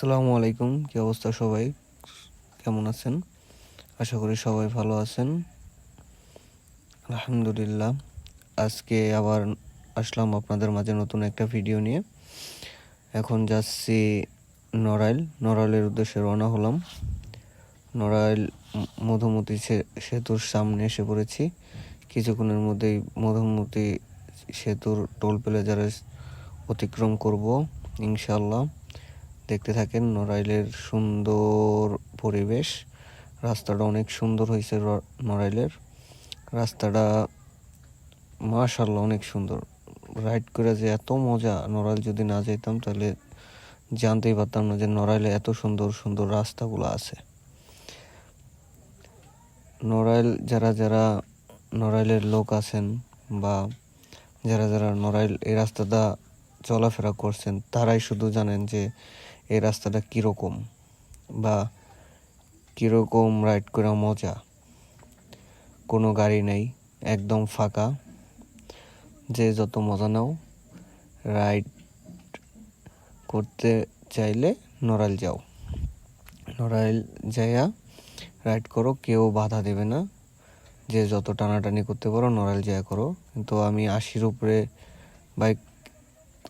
আসসালামু আলাইকুম। কি অবস্থা সবাই? কেমন আছেন? আশা করি সবাই ভালো আছেন। আলহামদুলিল্লাহ। আজকে আবার আসলাম আপনাদের মাঝে নতুন একটা ভিডিও নিয়ে। এখন যাচ্ছি নড়াইল। নড়াইলের উদ্দেশ্যে রওনা হলাম। নড়াইল মধুমতি সেতুর সামনে এসে পড়েছি। কিছুক্ষণের মধ্যেই মধুমতি সেতুর টোল প্লাজারে অতিক্রম করব ইনশাল্লাহ দেখতে থাকেন নড়াইলের সুন্দর পরিবেশ। রাস্তাটা অনেক সুন্দর হয়েছে নড়াইলের। রাস্তাটা মাশাল্লাহ অনেক সুন্দর। রাইড করে যে এত মজা, নড়াইল যদি না যেতাম তাহলে জানতেই পারতাম না যে নড়াইলে এত সুন্দর সুন্দর রাস্তাগুলো আছে। নড়াইল, যারা যারা নড়াইলের লোক আছেন বা যারা যারা নড়াইল এই রাস্তাটা চলাফেরা করছেন, তারাই শুধু জানেন যে এই রাস্তাটা কীরকম বা কীরকম রাইড করা মজা? কোনো গাড়ি নেই, একদম ফাঁকা। যে যত মজা নাও রাইড করতে চাইলে নড়াইল যাও। নড়াইল যাইয়া রাইড করো, কেউ বাধা দেবে না। যে যত টানাটানি করতে পারো, নড়াইল যাইয়া করো। কিন্তু আমি আশির উপরে বাইক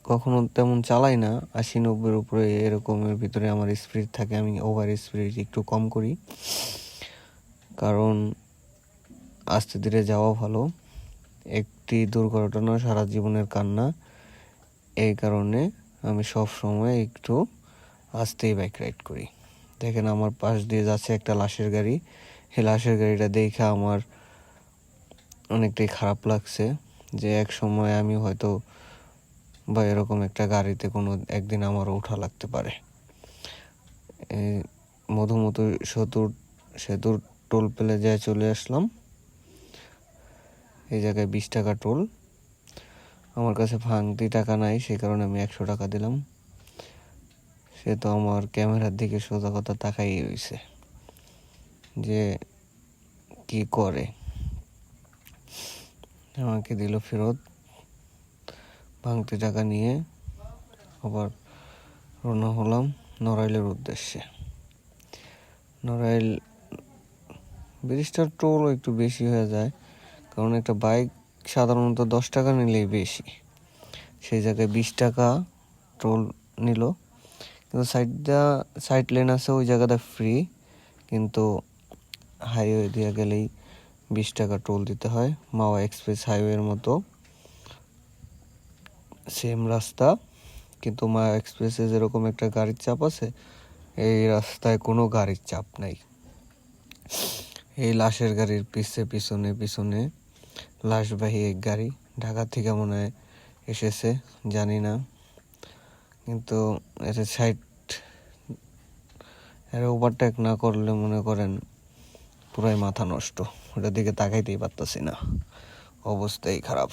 কখনো তেমন চালাই না। আশি নব্বইয়ের উপরে এরকমের ভিতরে আমার স্পিড থাকে, আমি ওভার স্পিড একটু কম করি। কারণ আস্তে ধীরে যাওয়া ভালো। একটি দুর্ঘটনা, সারা জীবনের কান্না, এই কারণে আমি সব সময় একটু আস্তেই বাইক রাইড করি। দেখেন আমার পাশ দিয়ে যাচ্ছে একটা লাশের গাড়ি। এই লাশের গাড়িটা দেখে আমার অনেকটাই খারাপ লাগছে যে এক সময় আমি হয়তো বা এরকম একটা গাড়িতে কোনো একদিন আমারও ওঠা লাগতে পারে। মধুমতি সেতুর সেতুর টোল পেলে যায় চলে আসলাম। এই জায়গায় বিশ টাকা টোল। আমার কাছে ভাঙতি টাকা নাই, সেই কারণে আমি একশো টাকা দিলাম। সে তো আমার ক্যামেরার দিকে সোজা কথা তাকাই রইছে যে, কি করে? আমাকে দিল ফেরত। ভাঙতি টাকা নিয়ে আবার রওনা হলাম নড়াইলের উদ্দেশ্যে। নড়াইল ব্রিজটার টোলও একটু বেশি হয়ে যায়, কারণ একটা বাইক সাধারণত দশ টাকা নিলেই বেশি। সেই জায়গায় বিশ টাকা টোল নিল, কিন্তু সাইডটা সাইড লেন আছে ওই জায়গাটা ফ্রি কিন্তু হাইওয়ে দিয়ে গেলেই বিশ টাকা টোল দিতে হয়, মাওয়া এক্সপ্রেস হাইওয়ের মতো। সেম রাস্তা, কিন্তু মা এক্সপ্রেসে যেরকম একটা গাড়ির চাপ আছে, এই রাস্তায় কোনো গাড়ির চাপ নাই। এই লাশের গাড়ির পিছে, পিছনে পিছনে লাশবাহী এক গাড়ি ঢাকা থেকে মনে হয় এসেছে, জানি না। কিন্তু এটা সাইড এর ওভারটেক না করলে মনে করেন পুরাই মাথা নষ্ট। ওটার দিকে তাকাইতেই পারতাছি না। অবস্থাই খারাপ।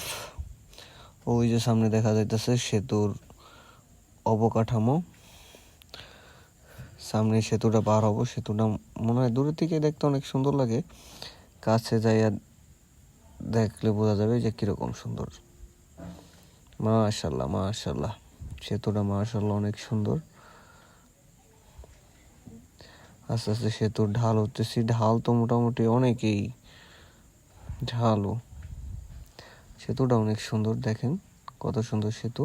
ওই যে সামনে দেখা যাইতেছে সেতুর অবকাঠামো। সামনে সেতুটা পার হব, সেতুটা মনে হয় দূরের থেকে দেখতে অনেক সুন্দর লাগে। কাছে যাইয়া দেখলে বোঝা যাবে যে কীরকম সুন্দর। মাশাল্লাহ মাশাল্লাহ সেতুটা মাশাল্লাহ অনেক সুন্দর। আস্তে আস্তে সেতুর ঢাল উঠতেছি ঢাল তো মোটামুটি অনেকেই ঢালও। সেতুটা অনেক সুন্দর, দেখেন কত সুন্দর সেতু।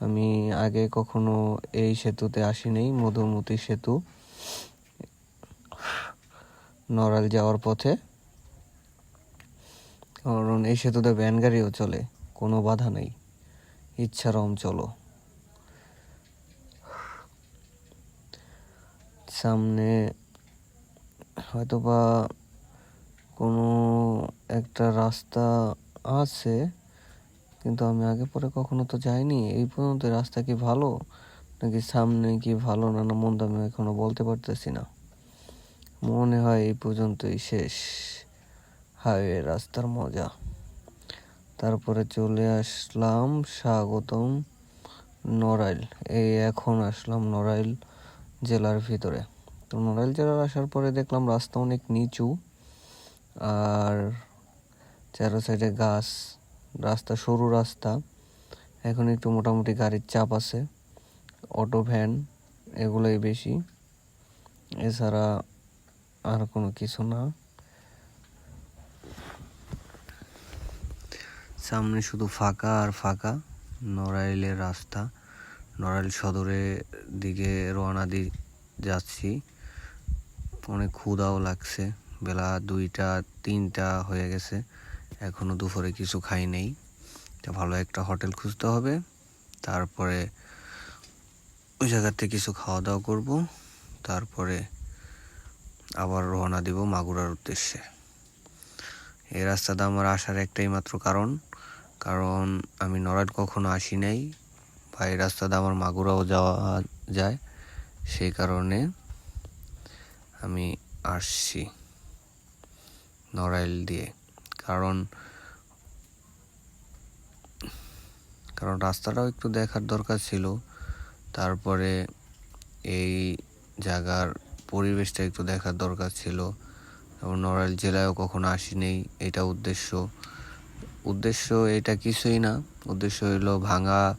আমি আগে কখনো এই সেতুতে আসি নাই মধুমতি সেতু। নড়াইল যাওয়ার পথে। কারণ এই সেতুতে ভ্যান গাড়িও চলে, কোনো বাধা নেই। ইচ্ছারম চলো। সামনে হয়তোবা কোনো একটা রাস্তা আছে, কিন্তু আমি আগে পরে কখনো তো যাইনি। এই পর্যন্ত রাস্তা কি ভালো? নাকি সামনে কি ভালো না না মন্দ আমি এখনও বলতে পারতেছি না। মনে হয় এই পর্যন্তই শেষ। হাইওয়ে রাস্তার মজা। তারপরে চলে আসলাম স্বাগতম নড়াইল। এই এখন আসলাম নড়াইল জেলার ভিতরে। তো নড়াইল জেলার আসার পরে দেখলাম রাস্তা অনেক নিচু। আর চারো সাইডে গাছ, রাস্তা, সরু রাস্তা। এখন একটু মোটামুটি গাড়ির চাপ আছে, অটো, ভ্যান, এগুলোই বেশি। এছাড়া আর কোনো কিছু না। সামনে শুধু ফাঁকা আর ফাঁকা, নড়াইলের রাস্তা। নড়াইল সদরের দিকে রওনা দি যাচ্ছি। অনেক ক্ষুদাও লাগছে। বেলা দুইটা, তিনটা হয়ে গেছে। এখনও দুপুরে কিছু খাই নেই। তা ভালো একটা হোটেল খুঁজতে হবে। তারপরে ওই জায়গাতে কিছু খাওয়া দাওয়া করব। তারপরে আবার রওনা দিব মাগুরার উদ্দেশ্যে। এই রাস্তাটা আমার আসার একটাই মাত্র কারণ। কারণ আমি নড়াইল কখনো আসি নাই বা এই রাস্তাটা আমার মাগুরাও যাওয়া যায়। সেই কারণে আমি আসছি নড়াইল দিয়ে। কারণ কারণ রাস্তাটাও একটু দেখার দরকার ছিল। তারপরে এই জায়গার পরিবেশটা একটু দেখার দরকার ছিল। এবং নড়াইল জেলায়ও কখনো আসিনি এটা উদ্দেশ্য। উদ্দেশ্য এটা কিছুই না। উদ্দেশ্য হইল ভাঙা,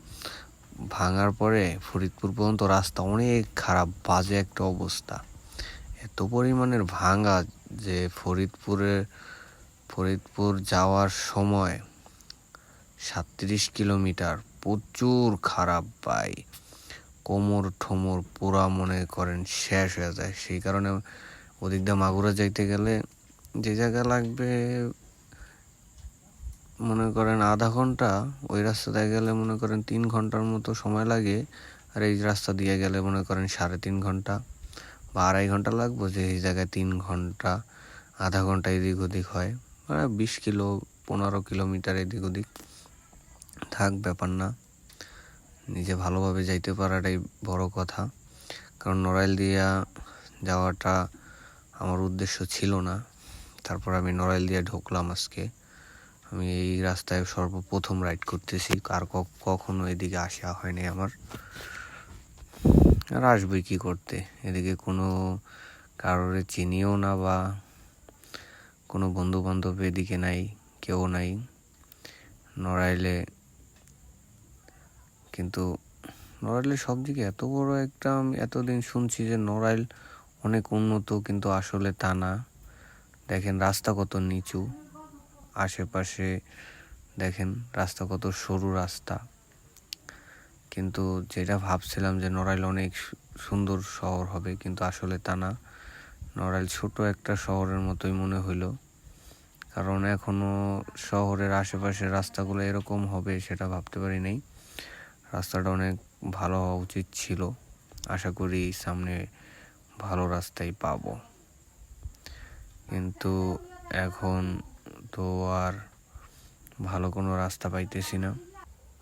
ভাঙার পরে ফরিদপুর পর্যন্ত রাস্তা অনেক খারাপ, বাজে একটা অবস্থা। এত পরিমাণের ভাঙা যে ফরিদপুরের ফরিদপুর যাওয়ার সময় সাতত্রিশ কিলোমিটার প্রচুর খারাপ পাই কোমর ঠোমর পুরা মনে করেন শেষ হয়ে যায়। সেই কারণে ওদিক দিয়ে মাগুরা যাইতে গেলে যে জায়গা লাগবে, মনে করেন আধা ঘণ্টা, ওই রাস্তায় গেলে মনে করেন তিন ঘণ্টার মতো সময় লাগে। আর এই রাস্তা দিয়ে গেলে মনে করেন সাড়ে তিন ঘণ্টা বা আড়াই ঘণ্টা লাগবো যে এই জায়গায় তিন ঘণ্টা, আধা ঘণ্টা এদিক ওদিক হয়। বিশ কিলো, পনেরো কিলোমিটার এদিক ওদিক। থাক, ব্যাপার না। নিজে ভালোভাবে যাইতে পারাটাই বড় কথা। কারণ নড়াইল দিয়া যাওয়াটা আমার উদ্দেশ্য ছিল না। তারপর আমি নড়াইল দিয়ে ঢুকলাম আজকে। আমি এই রাস্তায় সর্বপ্রথম রাইড করতেছি। আর কখনো এদিকে আসা হয়নি আমার। আর আসবে কী করতে? এদিকে কোনো কারোরে চিনিও না বা কোনো বন্ধু বান্ধব এদিকে নাই, কেউ নাই। নড়াইলে কিন্তু, নড়াইলে সব দিকে এত বড় একটা আমি এতদিন শুনছি যে নড়াইল অনেক উন্নত কিন্তু আসলে তা না। দেখেন রাস্তা কত নিচু, আশেপাশে দেখেন রাস্তা কত সরু রাস্তা। কিন্তু যেটা ভাবছিলাম যে নড়াইল অনেক সুন্দর শহর হবে কিন্তু আসলে তা না। নড়াইল ছোট একটা শহরের মতোই মনে হইল। কারণ এখনও শহরের আশেপাশের রাস্তাগুলো এরকম হবে সেটা ভাবতে পারি নাই। রাস্তাটা অনেক ভালো হওয়া উচিত ছিল। আশা করি সামনে ভালো রাস্তাই পাবো। কিন্তু এখন তো আর ভালো কোনো রাস্তা পাইতেছি না।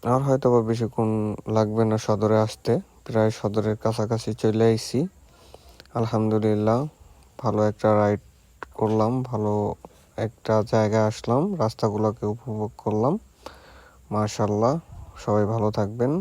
আর হয়তো বা বেশিক্ষণ লাগবে না সদরে আসতে। প্রায় সদরের কাছাকাছি চলে আইছি। আলহামদুলিল্লাহ, ভালো একটা রাইড করলাম, ভালো একটা জায়গায় আসলাম রাস্তাগুলোকে উপভোগ করলাম। মার্শাল্লাহ সবাই ভালো থাকবেন।